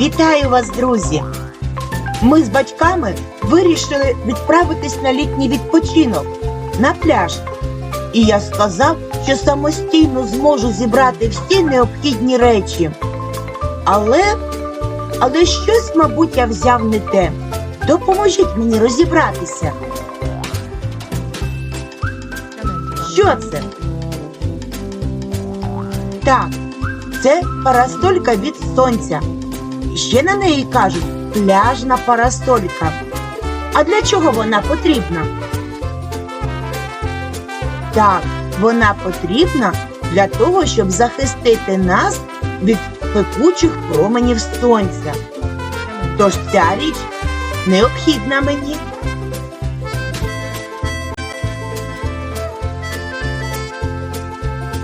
Вітаю вас, друзі! Ми з батьками вирішили відправитись на літній відпочинок на пляж. І я сказав, що самостійно зможу зібрати всі необхідні речі. Але, але щось, мабуть, я взяв не те. Допоможіть мені розібратися. Що це? Так, це парасолька від сонця. Ще на неї кажуть пляжна парасолька. А для чого вона потрібна? Так, вона потрібна для того, щоб захистити нас від пекучих променів сонця. Тож ця річ необхідна мені.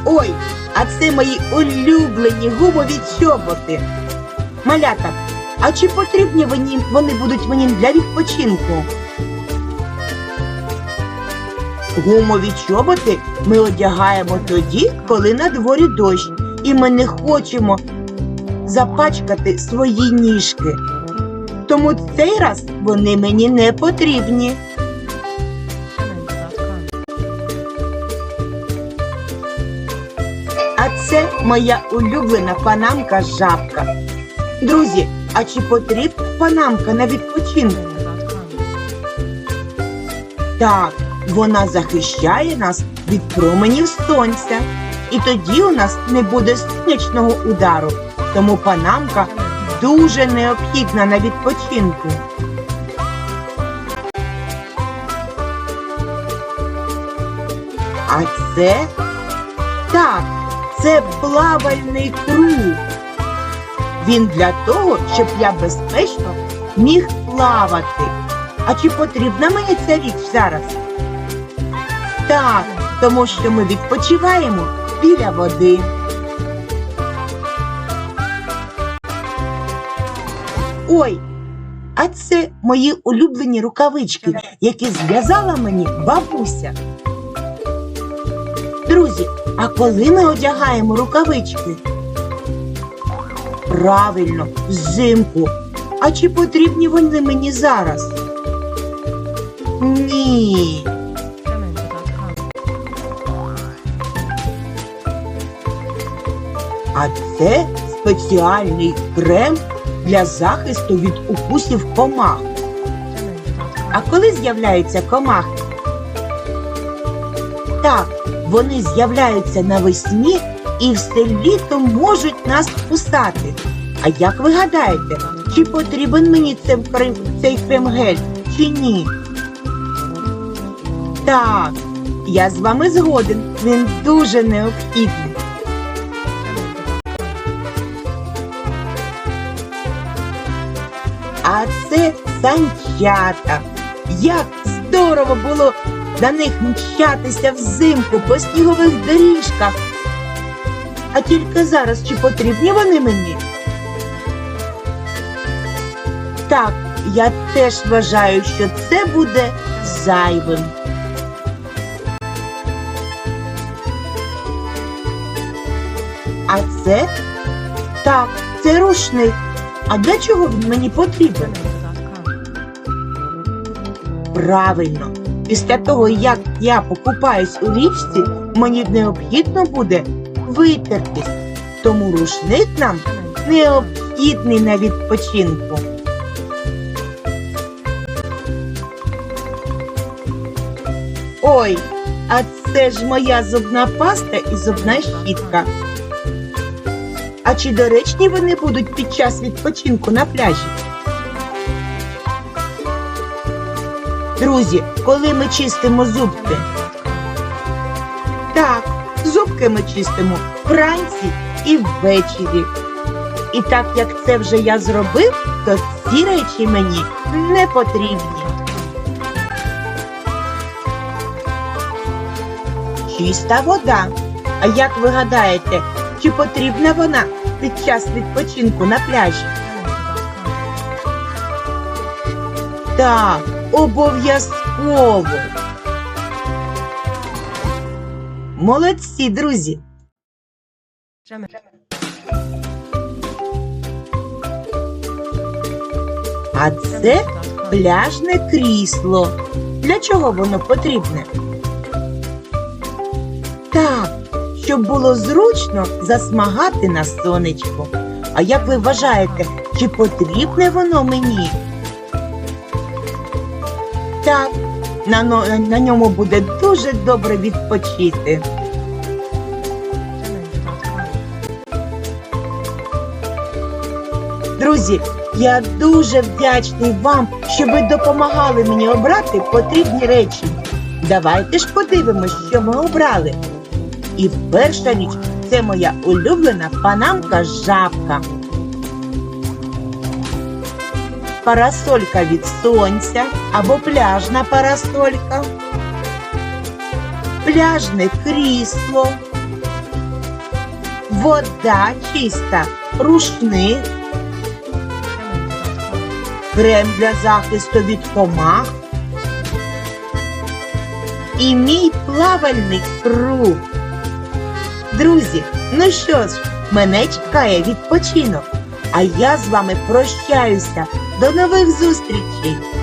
Ой, а це мої улюблені гумові чоботи. Малята, а чи потрібні вони, будуть мені для відпочинку? Гумові чоботи ми одягаємо тоді, коли на дворі дощ, і ми не хочемо запачкати свої ніжки. Тому цей раз вони мені не потрібні. А це моя улюблена панамка жабка. Друзі, а чи потрібна панамка на відпочинку? Так, вона захищає нас від променів сонця. І тоді у нас не буде сонячного удару. Тому панамка дуже необхідна на відпочинку. А це так, це плавальний круг. Він для того, щоб я безпечно міг плавати. А чи потрібна мені ця річ зараз? Так, тому що ми відпочиваємо біля води. Ой, а це мої улюблені рукавички, які зв'язала мені бабуся. Друзі, а коли ми одягаємо рукавички? Правильно, взимку. А чи потрібні вони мені зараз? Ні. А це спеціальний крем для захисту від укусів комах. А коли з'являються комахи? Так, вони з'являються навесні і все літо можуть нас кусати. А як ви гадаєте, чи потрібен мені цей крем, цей крем-гель, чи ні? Так, я з вами згоден, він дуже необхідний. А це санчата. Як здорово було на них мчатися взимку по снігових доріжках. А тільки зараз чи потрібні вони мені? Так, я теж вважаю, що це буде зайвим. А це? Так, це рушник. А для чого він мені потрібен? Правильно, після того, як я покупаюсь у річці, мені необхідно буде витертись. Тому рушник нам необхідний на відпочинку. Ой, а це ж моя зубна паста і зубна щітка. А чи доречні вони будуть під час відпочинку на пляжі? Друзі, коли ми чистимо зубки? Так, зубки ми чистимо вранці і ввечері. І так як це вже я зробив, то ці речі мені не потрібні. Чиста вода. А як ви гадаєте, чи потрібна вона під час відпочинку на пляжі? Так, обов'язково. Молодці, друзі. А це пляжне крісло. Для чого воно потрібне? Так, щоб було зручно засмагати на сонечку. А як ви вважаєте, чи потрібне воно мені? Так, на, на ньому буде дуже добре відпочити. Друзі, я дуже вдячний вам, що ви допомагали мені обрати потрібні речі. Давайте ж подивимось, що ми обрали. І перша річ це моя улюблена панамка жабка. Парасолька від сонця або пляжна парасолька. Пляжне крісло. Вода чиста, рушник, крем для захисту від комах і мій плавальний круг. Друзі, ну що ж, мене чекає відпочинок, а я з вами прощаюся. До нових зустрічей!